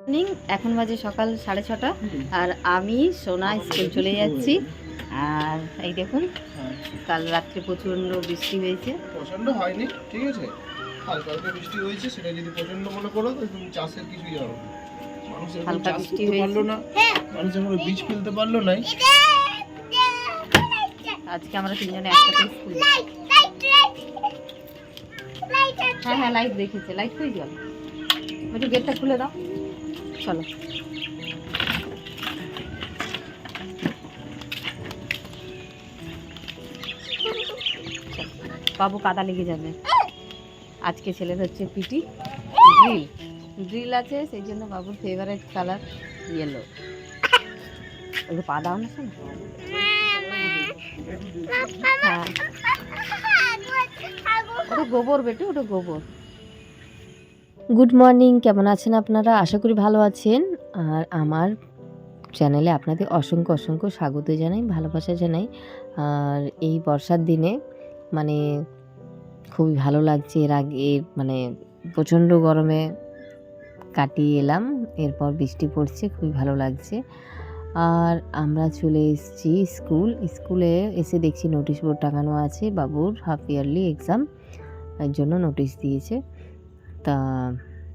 Morning এখন বাজে সকাল সাড়ে ছটা। আর আমি সোনা স্কুল চলে যাচ্ছি। আর এই দেখুন কাল রাত্রে প্রচণ্ড বৃষ্টি হয়েছে। প্রচণ্ড হয়নি ঠিক আছে? হালকা হালকা বৃষ্টি হয়েছে সেটা যদি প্রচণ্ড মনে করো তাহলে তুমি চাষের কিছুই যাবে মানুষ হালকা বৃষ্টি পারল না। মানুষ এখন বীজ ফেলতে পারল নাই আজকে আমরা তিনজনে একসাথে স্কুল হ্যাঁ হ্যাঁ লাইট দেখেছে লাইট কই গেল। একটু গেটটা খুলে দাও। চলো বাবু কাদা লেগে যাবে আজকে ছেলের হচ্ছে পিটি ড্রিল ড্রিল আছে সেই জন্য বাবুর ফেভারিট কালার ইয়েলো একটু পা দাও না শোনো হ্যাঁ ওটা গোবর বেটে ওটা গোবর গুড মর্নিং কেমন আছেন আপনারা? আশা করি ভালো আছেন। আর আমার চ্যানেলে আপনাদের অসংখ্য অসংখ্য স্বাগত জানাই, ভালোবাসা জানাই। আর এই বর্ষার দিনে মানে খুবই ভালো লাগছে। এর আগে মানে প্রচণ্ড গরমে কাটিয়ে এলাম, এরপর বৃষ্টি পড়ছে, খুবই ভালো লাগছে। আর আমরা চলে এসেছি স্কুল। স্কুলে এসে দেখছি নোটিশ বোর্ড টাঙানো আছে, বাবুর হাফ ইয়ারলি এক্সাম, এর জন্য নোটিশ দিয়েছে। তা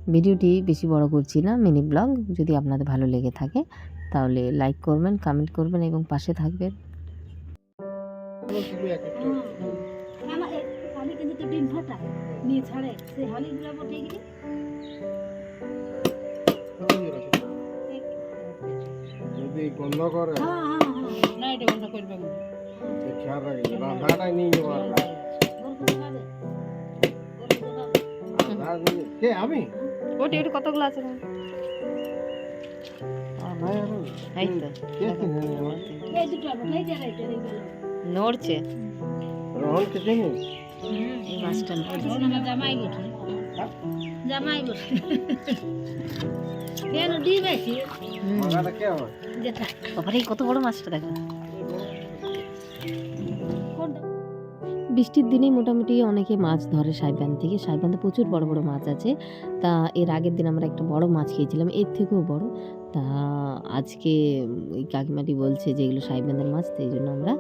ভিডিওটি বেশি বড় করছি না মিনি ব্লগ। যদি আপনাদের ভালো লেগে থাকে তাহলে লাইক করবেন কমেন্ট করবেন এবং পাশে থাকবেন। গন্ধ করে হ্যাঁ হ্যাঁ হ্যাঁ। না এটা বন্ধ করবে না খেয়াল রাখবে রান্নাটাই নিয়ে যাওয়ার কে আমি? ওটি ওটি কতগুলো আছে নড়ছে। রোহনকে চিনি? মাছটা জামাই বটে। জামাই বটে। কেন ডিম আছে কত বড় মাছটা দেখো। বৃষ্টির দিনেই মোটামুটি অনেকে মাছ ধরে সাইবান থেকে। সাইবান্ধে প্রচুর বড় বড় মাছ আছে। তা এর আগের দিন আমরা একটা বড় মাছ খেয়েছিলাম, এর থেকেও বড়। তা আজকে ওই কাকিমাটি বলছে যে, এগুলো সাইবান্ধের মাছ তাই জন্য আমরা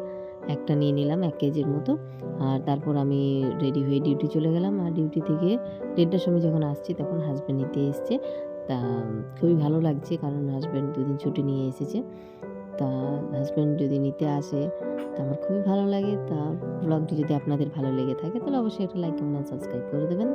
একটা নিয়ে নিলাম, এক কেজির মতো। আর তারপর আমি রেডি হয়ে ডিউটি চলে গেলাম। আর ডিউটি থেকে দেড়টার সময় যখন আসছি, তখন হাজব্যান্ড নিতে এসছে। তা খুবই ভালো লাগছে, কারণ হাজব্যান্ড দুদিন ছুটি নিয়ে এসেছে। তা হাজব্যান্ড যদি নিতে আসে, তা আমার খুবই ভালো লাগে। ব্লগটি যদি আপনাদের ভালো লেগে থাকে তাহলে অবশ্যই একটা লাইক কমেন্ট সাবস্ক্রাইব করে দেবেন।